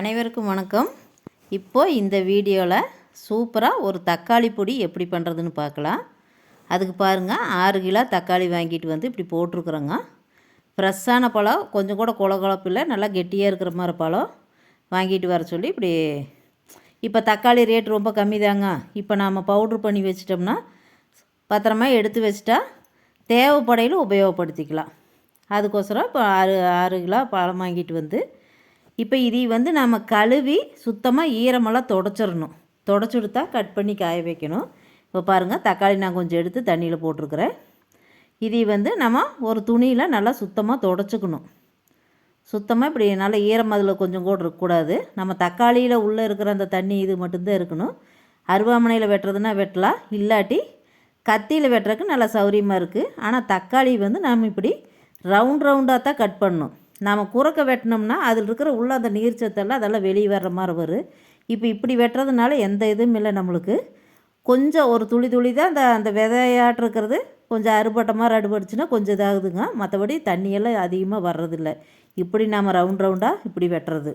அனைவருக்கும் வணக்கம். இப்போ இந்த வீடியோவில் சூப்பராக ஒரு தக்காளி பொடி எப்படி பண்ணுறதுன்னு பார்க்கலாம். அதுக்கு பாருங்கள் ஆறு கிலோ தக்காளி வாங்கிட்டு வந்து இப்படி போட்டிருக்குறோங்க. ஃப்ரெஷ்ஷான பழம் கொஞ்சம் கூட குளகுழப்பு இல்லை நல்லா கெட்டியாக இருக்கிற மாதிரி பழம் வாங்கிட்டு வர சொல்லி இப்படி இப்போ தக்காளி ரேட் ரொம்ப கம்மி தாங்க. இப்போ நாம் பவுட்ரு பண்ணி வச்சிட்டோம்னா பத்திரமா எடுத்து வச்சிட்டா தேவைப்படையில் உபயோகப்படுத்திக்கலாம். அதுக்கோசரம் இப்போ ஆறு ஆறு கிலோ பழம் வாங்கிட்டு வந்து இப்போ இதை வந்து நம்ம கழுவி சுத்தமாக ஈரமெல்லாம் தொடச்சிடணும். தொடச்சுடுத்தா கட் பண்ணி காய வைக்கணும். இப்போ பாருங்கள் தக்காளி நான் கொஞ்சம் எடுத்து தண்ணியில் போட்டிருக்கிறேன். இதை வந்து நம்ம ஒரு துணியில் நல்லா சுத்தமாக தொடச்சிக்கணும். சுத்தமாக இப்படி நல்லா ஈரம் அதில் கொஞ்சம் கூட இருக்கக்கூடாது நம்ம தக்காளியில் உள்ளே இருக்கிற அந்த தண்ணி இது மட்டும்தான் இருக்கணும். அருவாமனையில் வெட்டுறதுன்னா வெட்டலாம். இல்லாட்டி கத்தியில் வெட்டுறதுக்கு நல்லா சௌரியமாக இருக்குது ஆனால் தக்காளி வந்து நாம் இப்படி ரவுண்ட் ரவுண்டாக தான் கட் பண்ணணும். நாம் குறுக்க வெட்டினோம்னா அதில் இருக்கிற உள்ள அந்த நீர் சத்தெல்லாம் அதெல்லாம் வெளியே வர்ற மாதிரி வரும். இப்போ இப்படி வெட்டுறதுனால எந்த இதுவும் இல்லை நம்மளுக்கு. கொஞ்சம் ஒரு துளி துளி தான் அந்த அந்த விதையாட்டிருக்கிறது கொஞ்சம் அறுபட்ட மாதிரி அடுபட்டுச்சுன்னா கொஞ்சம் இதாகுதுங்க. மற்றபடி தண்ணியெல்லாம் அதிகமாக வர்றதில்ல. இப்படி நாம் ரவுண்ட் ரவுண்டாக இப்படி வெட்டுறது.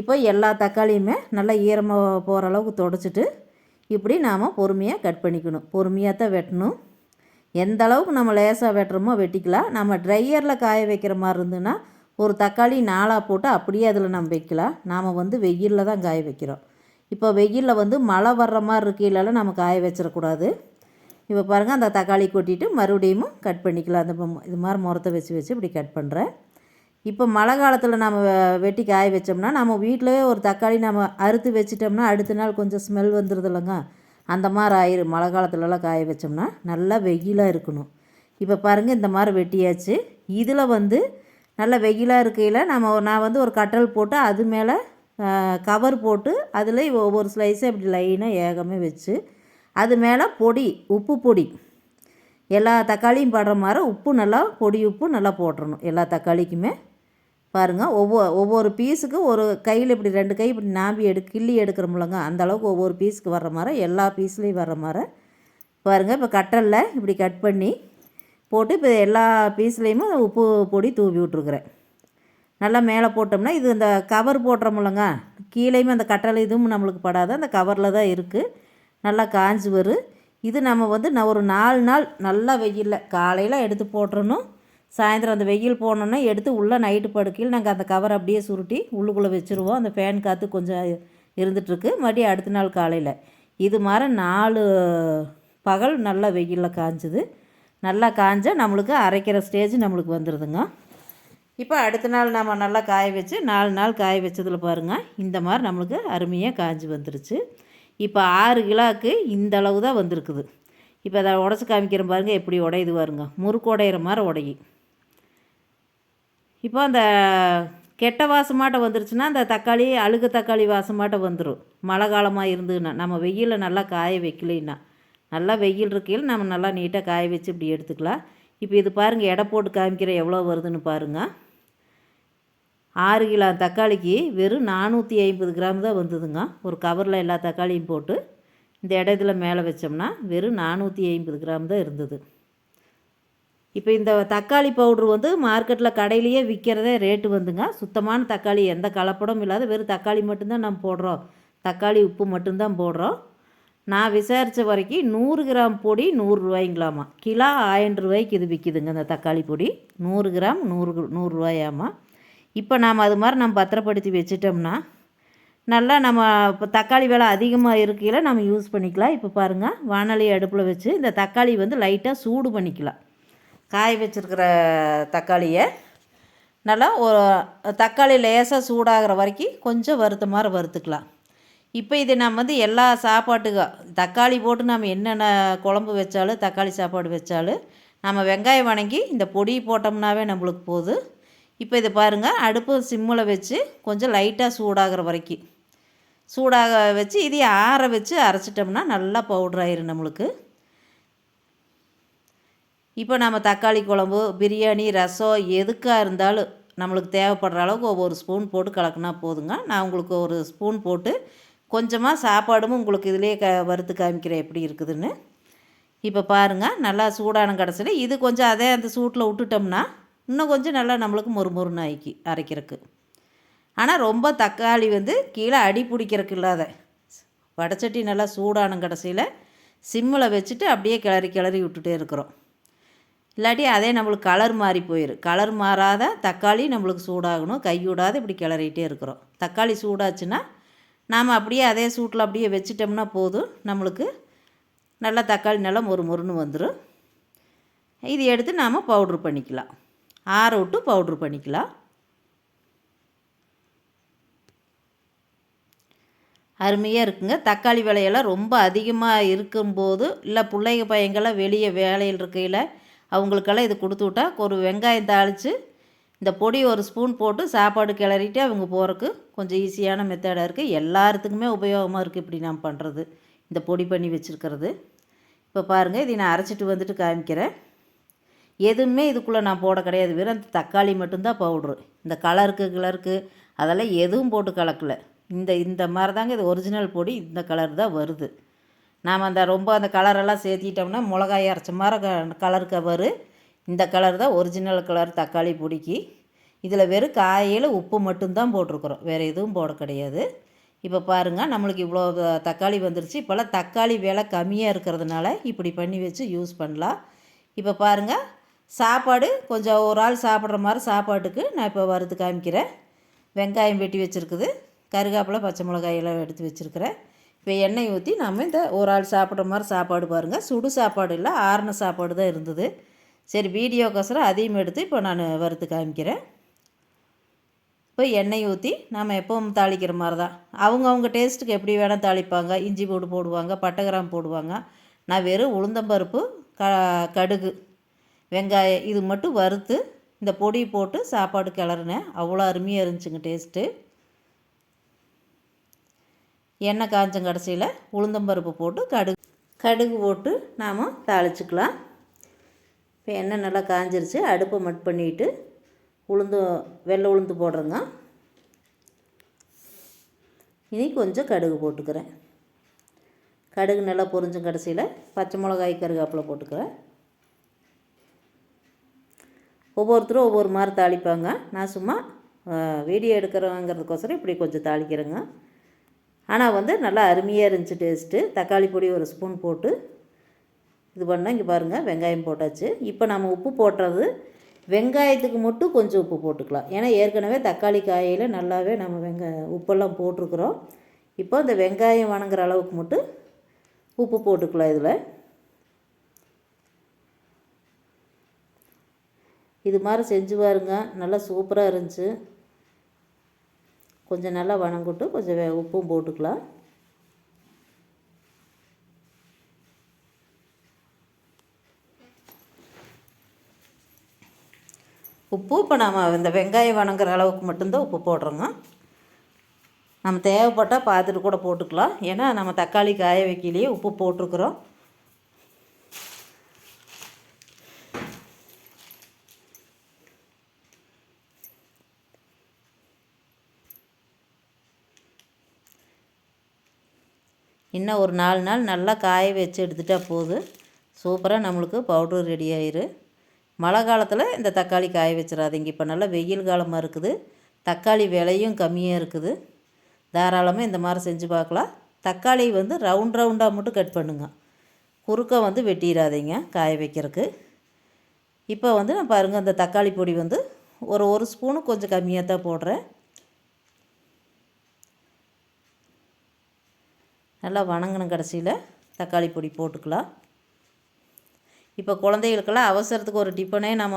இப்போ எல்லா தக்காளியுமே நல்லா ஈரமாக போகிற அளவுக்கு தொடச்சிட்டு இப்படி நாம் பொறுமையாக கட் பண்ணிக்கணும். பொறுமையாக தான் வெட்டணும். எந்த அளவுக்கு நம்ம லேசாக வெட்டுறோமோ வெட்டிக்கலாம். நம்ம ட்ரையரில் காய வைக்கிற மாதிரி இருந்துன்னா ஒரு தக்காளி நாளாக போட்டு அப்படியே அதில் நம்ம வைக்கலாம். நாம் வந்து வெயிலில் தான் காய வைக்கிறோம். இப்போ வெயிலில் வந்து மழை வர்ற மாதிரி இருக்கையிலலாம் நம்ம காய வச்சிடக்கூடாது. இப்போ பாருங்கள் அந்த தக்காளி கொட்டிட்டு மறுபடியும் கட் பண்ணிக்கலாம். அந்த இது மாதிரி முறத்தை வச்சு வச்சு இப்படி கட் பண்ணுறேன் இப்போ மழை காலத்தில் நம்ம வெட்டி காய வச்சோம்னா நம்ம வீட்டிலவே ஒரு தக்காளி நம்ம அறுத்து வச்சிட்டோம்னா அடுத்த நாள் கொஞ்சம் ஸ்மெல் வந்துடுது இல்லைங்க? அந்த மாதிரி ஆயிரும். மழை காலத்துலலாம் காய வச்சோம்னா நல்லா வெயிலாக இருக்கணும். இப்போ பாருங்கள் இந்த மாதிரி வெட்டியாச்சு. இதில் வந்து நல்ல வெயிலாக இருக்கையில் நம்ம நான் வந்து ஒரு கட்டல் போட்டு அது மேலே கவர் போட்டு அதில் ஒவ்வொரு ஸ்லைஸை இப்படி லைனாக ஏகமே வச்சு அது மேலே பொடி உப்பு பொடி. எல்லா தக்காளியும் படுற மாதிரி உப்பு நல்லா பொடி உப்பு நல்லா போட்டுறணும் எல்லா தக்காளிக்குமே. பாருங்கள் ஒவ்வொரு ஒவ்வொரு பீஸுக்கு ஒரு கையில் இப்படி ரெண்டு கை இப்படி நாம்பி எடு கிள்ளி எடுக்கிறோம்லங்க அந்த அளவுக்கு ஒவ்வொரு பீஸுக்கு வர்ற மாதிரி எல்லா பீஸ்லேயும் வர்ற மாதிரி. பாருங்கள் இப்போ கட்டலில் இப்படி கட் பண்ணி போட்டு இப்போ எல்லா பீஸ்லேயுமே உப்பு பொடி தூவி விட்ருக்குறேன் நல்லா மேலே போட்டோம்னா இது இந்த கவர் போட்டுறோம்லங்க கீழேயுமே அந்த கட்டளை இதுவும் நம்மளுக்கு படாது அந்த கவரில் தான் இருக்குது நல்லா காஞ்சி வரும் இது நம்ம வந்து நான் ஒரு நாலு நாள் நல்லா வெயிலில் காலையில் எடுத்து போட்டுறணும். சாயந்தரம் அந்த வெயில் போனோன்னா எடுத்து உள்ளே நைட்டு படுக்கையில் நாங்கள் அந்த கவர் அப்படியே சுருட்டி உள்ளுக்குள்ளே வச்சுருவோம். அந்த ஃபேன் காற்று கொஞ்சம் இருந்துகிட்ருக்கு. மறுபடியும் அடுத்த நாள் காலையில். இது மாதிரி நாலு பகல் நல்லா வெயிலில் காஞ்சுது. நல்லா காஞ்சா நம்மளுக்கு அரைக்கிற ஸ்டேஜ் நம்மளுக்கு வந்துடுதுங்க இப்போ அடுத்த நாள் நம்ம நல்லா காய வச்சு நாலு நாள் காய வச்சதில் பாருங்கள் இந்த மாதிரி நம்மளுக்கு அருமையாக காஞ்சி வந்துருச்சு. இப்போ ஆறு கிலோவுக்கு இந்த அளவு தான் வந்திருக்குது. இப்போ அதை உடச்சி காமிக்கிற பாருங்கள் எப்படி உடையுது பாருங்க. முறுக்கு உடையிற மாதிரி உடையும் இப்போ அந்த கெட்ட வாசமாட்ட வந்துருச்சுன்னா அந்த தக்காளி அழுகு தக்காளி வாசமாட்ட வந்துடும் மழை காலமாக இருந்ததுன்னா நம்ம வெயிலில் நல்லா காய வைக்கலைன்னா. நல்லா வெயில் இருக்கையில் நம்ம நல்லா நீட்டாக காய வச்சு இப்படி எடுத்துக்கலாம். இப்போ இது பாருங்கள் எடை போட்டு காமிக்கிற எவ்வளோ வருதுன்னு பாருங்கள் ஆறு கிலோ தக்காளிக்கு வெறும் நானூற்றி ஐம்பது கிராம் தான் வந்ததுங்க. ஒரு கவரில் எல்லா தக்காளியும் போட்டு இந்த இடத்துல மேலே வச்சோம்னா வெறும் நானூற்றி ஐம்பது கிராம் தான் இருந்தது. இப்போ இந்த தக்காளி பவுட்ரு வந்து மார்க்கெட்டில் கடையிலேயே விற்கிறதே ரேட்டு வந்துங்க. சுத்தமான தக்காளி எந்த கலப்படமும் இல்லாத வெறும் தக்காளி மட்டும்தான் நம்ம போடுறோம். தக்காளி உப்பு மட்டும்தான் போடுறோம். நான் விசாரித்த வரைக்கும் நூறு கிராம் பொடி நூறுரூவாய்ங்களாமா கிலோ ஆயிரம் ரூபாய்க்கு இது விற்கிதுங்க இந்த தக்காளி பொடி. நூறு கிராம் நூறு நூறுரூவாயாமா இப்போ நாம் அது மாதிரி நம்ம பத்திரப்படுத்தி வச்சிட்டோம்னா நல்லா நம்ம இப்போ தக்காளி விலை அதிகமாக இருக்கையில் நம்ம யூஸ் பண்ணிக்கலாம். இப்போ பாருங்கள் வானொலி அடுப்பில் வச்சு இந்த தக்காளி வந்து லைட்டாக சூடு பண்ணிக்கலாம். காய வச்சுருக்கிற தக்காளியை நல்லா ஒரு தக்காளி லேசாக சூடாகிற வரைக்கும் கொஞ்சம் வறுத்த மாதிரி வறுத்துக்கலாம். இப்போ இது நம்ம வந்து எல்லா சாப்பாட்டுக்கும் தக்காளி போட்டு நம்ம என்னென்ன குழம்பு வச்சாலும் தக்காளி சாப்பாடு வச்சாலும் நம்ம வெங்காயம் வணங்கி இந்த பொடி போட்டோம்னாவே நம்மளுக்கு போதும் இப்போ இது பாருங்கள் அடுப்பு சிம்மில் வச்சு கொஞ்சம் லைட்டாக சூடாகிற வரைக்கும் சூடாக வச்சு இதையும் ஆற வச்சு அரைச்சிட்டோம்னா நல்லா பவுடர் ஆயிரும் நம்மளுக்கு. இப்போ நம்ம தக்காளி குழம்பு பிரியாணி ரசம் எதுக்காக இருந்தாலும் நம்மளுக்கு தேவைப்படுற அளவுக்கு ஒவ்வொரு ஸ்பூன் போட்டு கலக்குனா போதுங்க. நான் உங்களுக்கு ஒரு ஸ்பூன் போட்டு கொஞ்சமாக சாப்பாடும் உங்களுக்கு இதிலே க வறுத்து காமிக்கிறேன் எப்படி இருக்குதுன்னு. இப்போ பாருங்கள் நல்லா சூடான கடைசியில் இது கொஞ்சம் அதே அந்த சூட்டில் விட்டுட்டோம்னா இன்னும் கொஞ்சம் நல்லா நம்மளுக்கு மொறு மொறுன்னு ஆக்கி அரைக்கிறதுக்கு. ஆனால் ரொம்ப தக்காளி வந்து கீழே அடி பிடிக்கிறக்கு இல்லாத. வடச்சட்டி நல்லா சூடான கடைசியில் சிம்மில் வச்சுட்டு அப்படியே கிளறி கிளறி விட்டுட்டே இருக்கிறோம். இல்லாட்டி அதே நம்மளுக்கு கலர் மாறி போயிடும் கலர் மாறாத தக்காளி நம்மளுக்கு சூடாகணும். கை விடாத இப்படி கிளறிட்டே இருக்கிறோம். தக்காளி சூடாச்சுன்னா நாம் அப்படியே அதே சூட்டில் அப்படியே வச்சிட்டோம்னா போதும். நம்மளுக்கு நல்லா தக்காளி நல்லா மொறு மொறுன்னு வந்துடும் இது எடுத்து நாம் பவுட்ரு பண்ணிக்கலாம். ஆற விட்டு பவுட்ரு பண்ணிக்கலாம். அருமையாக இருக்குங்க. தக்காளி விலையெல்லாம் ரொம்ப அதிகமாக இருக்கும்போது இல்லை பிள்ளைங்க பையங்கள்லாம் வெளியே வேலையில் இருக்கையில் அவங்களுக்கெல்லாம் இது கொடுத்து விட்டா ஒரு வெங்காயம் தாளித்து இந்த பொடி ஒரு ஸ்பூன் போட்டு சாப்பாடு கிளறிட்டு அவங்க போகிறக்கு கொஞ்சம் ஈஸியான மெத்தடாக இருக்குது எல்லாத்துக்குமே உபயோகமாக இருக்குது இப்படி நான் பண்ணுறது இந்த பொடி பண்ணி வச்சுருக்கிறது. இப்போ பாருங்கள் இதை நான் அரைச்சிட்டு வந்துட்டு காமிக்கிறேன். எதுவுமே இதுக்குள்ளே நான் போட கிடையாது. வெறும் அந்த தக்காளி மட்டும்தான் பவுட்ரு இந்த கலருக்கு கிளருக்கு அதெல்லாம் எதுவும் போட்டு கலக்கலை. இந்த இந்த மாதிரி தாங்க இது ஒரிஜினல் பொடி. இந்த கலர் தான் வருது. நாம் அந்த ரொம்ப அந்த கலரெல்லாம் சேர்த்திட்டோம்னா மிளகாய் அரைச்ச மாதிரி க கலர் கவரு இந்த கலர் தான் ஒரிஜினல் கலர் தக்காளி பிடிக்கி. இதில் வெறும் காயில் உப்பு மட்டும்தான் போட்டிருக்குறோம். வேறு எதுவும் போட கிடையாது. இப்போ பாருங்கள் நம்மளுக்கு இவ்வளோ தக்காளி வந்துருச்சு. இப்போல்லாம் தக்காளி விலை கம்மியாக இருக்கிறதுனால இப்படி பண்ணி வச்சு யூஸ் பண்ணலாம். இப்போ பாருங்கள் சாப்பாடு கொஞ்சம் ஒரு ஆள் சாப்பிட்ற மாதிரி சாப்பாட்டுக்கு நான் இப்போ வறுத்து காமிக்கிறேன். வெங்காயம் வெட்டி வச்சுருக்குது. கருகாப்பில் பச்சை மிளகாயெல்லாம் எடுத்து வச்சுருக்கிறேன். இப்போ எண்ணெய் ஊற்றி நம்ம இந்த ஒரு ஆள் சாப்பிட்ற மாதிரி சாப்பாடு பாருங்கள் சுடு சாப்பாடு இல்லை ஆறுன சாப்பாடு தான் இருந்தது. சரி வீடியோக்கோசரம் அதையும் எடுத்து இப்போ நான் வறுத்து காமிக்கிறேன். இப்போ எண்ணெய் ஊற்றி நாம் எப்பவும் தாளிக்கிற மாதிரி தான் அவங்கவுங்க டேஸ்ட்டுக்கு எப்படி வேணால் தாளிப்பாங்க. இஞ்சி போட்டு போடுவாங்க பட்டைகிராம் போடுவாங்க. நான் வெறும் உளுந்தம்பருப்பு க கடுகு வெங்காயம் இது மட்டும் வறுத்து இந்த பொடி போட்டு சாப்பாடு கிளறினேன். அவ்வளோ அருமையாக இருந்துச்சுங்க டேஸ்ட்டு எண்ணெய் காய்ச்சம் கடைசியில் உளுந்தம்பருப்பு போட்டு கடுகு கடுகு போட்டு நாம் தாளிச்சுக்கலாம். இப்போ எண்ணெய் நல்லா காஞ்சிருச்சு. அடுப்பை மட் பண்ணிவிட்டு உளுந்து வெள்ளை உளுந்து போடுறேங்க. இனி கொஞ்சம் கடுகு போட்டுக்கிறேன். கடுகு நல்லா பொரிஞ்சும் கடைசியில் பச்சை மிளகாய் கருகாப்பில் போட்டுக்கிறேன். ஒவ்வொருத்தரும் ஒவ்வொரு மாதிரி தாளிப்பாங்க. நான் சும்மா வீடியோ எடுக்கிறோங்கிறதுக்கோசரம் இப்படி கொஞ்சம் தாளிக்கிறேங்க. ஆனால் வந்து நல்லா அருமையாக இருந்துச்சு டேஸ்ட்டு. தக்காளி பொடி ஒரு ஸ்பூன் போட்டு இது பண்ணால் இங்கே பாருங்கள் வெங்காயம் போட்டாச்சு. இப்போ நம்ம உப்பு போட்டுறது வெங்காயத்துக்கு மட்டும் கொஞ்சம் உப்பு போட்டுக்கலாம். ஏன்னா ஏற்கனவே தக்காளி காயில் நல்லாவே நம்ம வெங்காயம் உப்பெல்லாம் போட்டிருக்குறோம். இப்போ இந்த வெங்காயம் வணங்குற அளவுக்கு மட்டும் உப்பு போட்டுக்கலாம் இதில். இது மாதிரி செஞ்சு பாருங்க. நல்லா சூப்பராக இருந்துச்சு. கொஞ்சம் நல்லா வணங்கிட்டு கொஞ்சம் உப்பும் போட்டுக்கலாம். உப்பு இப்போ நம்ம இந்த வெங்காயம் வணங்குற அளவுக்கு மட்டும்தான் உப்பு போடுறோங்க. நம்ம தேவைப்பட்டால் பார்த்துட்டு கூட போட்டுக்கலாம். ஏன்னா நம்ம தக்காளி காய வைக்கலையே உப்பு போட்டிருக்குறோம். இன்னும் ஒரு நாலு நாள் நல்லா காய வச்சு எடுத்துட்டால் போதும். சூப்பராக நம்மளுக்கு பவுட்ரு ரெடி ஆயிரு மழை காலத்தில் இந்த தக்காளி காய வச்சிடாதீங்க. இப்போ நல்லா வெயில் காலமாக இருக்குது. தக்காளி விலையும் கம்மியாக இருக்குது. தாராளமாக இந்த மாதிரி செஞ்சு பார்க்கலாம். தக்காளி வந்து ரவுண்ட் ரவுண்டாக மட்டும் கட் பண்ணுங்க. குறுக்க வந்து வெட்டிடாதீங்க காய வைக்கிறதுக்கு. இப்போ வந்து நான் பாருங்கள் அந்த தக்காளி பொடி வந்து ஒரு ஒரு ஸ்பூனு கொஞ்சம் கம்மியாக தான் போடுறேன். நல்லா வணங்கணும் கடைசியில். தக்காளி பொடி போட்டுக்கலாம். இப்போ குழந்தைகளுக்கெல்லாம் அவசரத்துக்கு ஒரு டிஃபனே நம்ம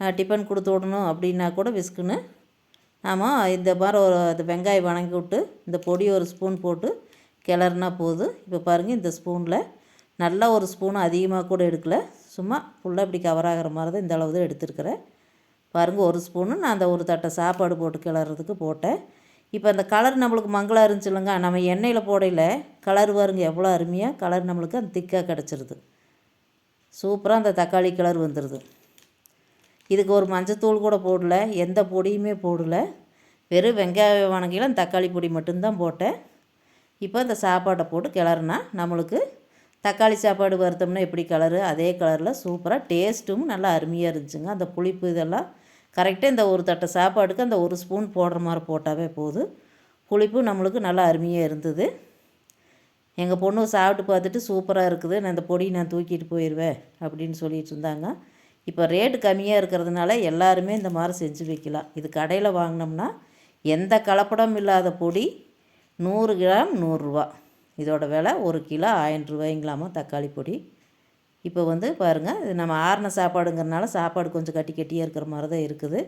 டிஃபன் கொடுத்து விடணும் அப்படின்னா கூட விஸ்குன்னு நாம் இந்த மாதிரி ஒரு இந்த வெங்காயம் வணங்கி விட்டு இந்த பொடி ஒரு ஸ்பூன் போட்டு கிளறுனா போதும் இப்போ பாருங்கள் இந்த ஸ்பூனில் நல்லா ஒரு ஸ்பூன் அதிகமாக கூட எடுக்கல. சும்மா ஃபுல்லாக இப்படி கவர் ஆகிற மாதிரி தான் இந்த அளவு தான் எடுத்துருக்கிறேன். பாருங்கள் ஒரு ஸ்பூனு நான் அந்த ஒரு தட்டை சாப்பாடு போட்டு கிளறதுக்கு போட்டேன். இப்போ அந்த கலர் நம்மளுக்கு மங்களாக இருந்துச்சு இல்லைங்க நம்ம எண்ணெயில் போடையில் கலர் வருங்க எவ்வளோ அருமையாக கலர் நம்மளுக்கு அந்த திக்காக கிடச்சிருது. சூப்பராக அந்த தக்காளி கலர் வந்துடுது இதுக்கு ஒரு மஞ்சத்தூள் கூட போடல எந்த பொடியுமே போடல. வெறும் வெங்காயம் வணங்கியில் தக்காளி பொடி மட்டும்தான் போட்டேன். இப்போ இந்த சாப்பாட்டை போட்டு கிளறுனா நம்மளுக்கு தக்காளி சாப்பாடு வறுத்தோம்னா எப்படி கலரு அதே கலரில் சூப்பராக டேஸ்ட்டும் நல்லா அருமையாக இருந்துச்சுங்க. அந்த புளிப்பு இதெல்லாம் கரெக்டாக இந்த ஒரு தட்டை சாப்பாடுக்கு அந்த ஒரு ஸ்பூன் போடுற மாதிரி போட்டாவே போதும் புளிப்பு நம்மளுக்கு நல்லா அருமையாக இருந்தது. எங்கள் பொண்ணு சாப்பிட்டு பார்த்துட்டு சூப்பராக இருக்குது. நான் இந்த பொடி நான் தூக்கிட்டு போயிடுவேன் அப்படின்னு சொல்லிட்டு இருந்தாங்க. இப்போ ரேட்டு கம்மியாக இருக்கிறதுனால எல்லாருமே இந்த மாதிரி செஞ்சு வைக்கலாம். இது கடையில் வாங்கினோம்னா எந்த கலப்படம் இல்லாத பொடி நூறு கிராம் நூறுரூவா இதோட விலை ஒரு கிலோ ஆயிரம் ரூபாய்ங்களாமா தக்காளி பொடி. இப்போ வந்து பாருங்கள் இது நம்ம ஆறின சாப்பாடுங்கிறனால சாப்பாடு கொஞ்சம் கட்டி கட்டியாக இருக்கிற மாதிரி தான் இருக்குது.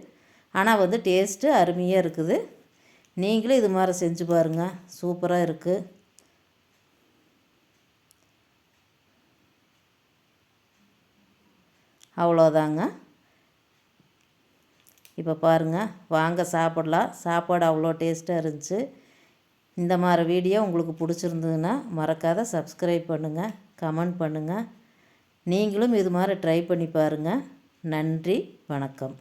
ஆனால் வந்து டேஸ்ட்டு அருமையாக இருக்குது. நீங்களும் இது மாதிரி செஞ்சு பாருங்கள் சூப்பராக இருக்குது அவ்வளோதாங்க. இப்போ பாருங்கள் வாங்க சாப்பிட்லாம். சாப்பாடு அவ்வளோ டேஸ்ட்டாக இருந்துச்சு. இந்த மாதிரி வீடியோ உங்களுக்கு பிடிச்சிருந்ததுன்னா மறக்காத சப்ஸ்கிரைப் பண்ணுங்கள் கமெண்ட் பண்ணுங்கள் நீங்களும் இது மாதிரி ட்ரை பண்ணி பாருங்கள் நன்றி வணக்கம்.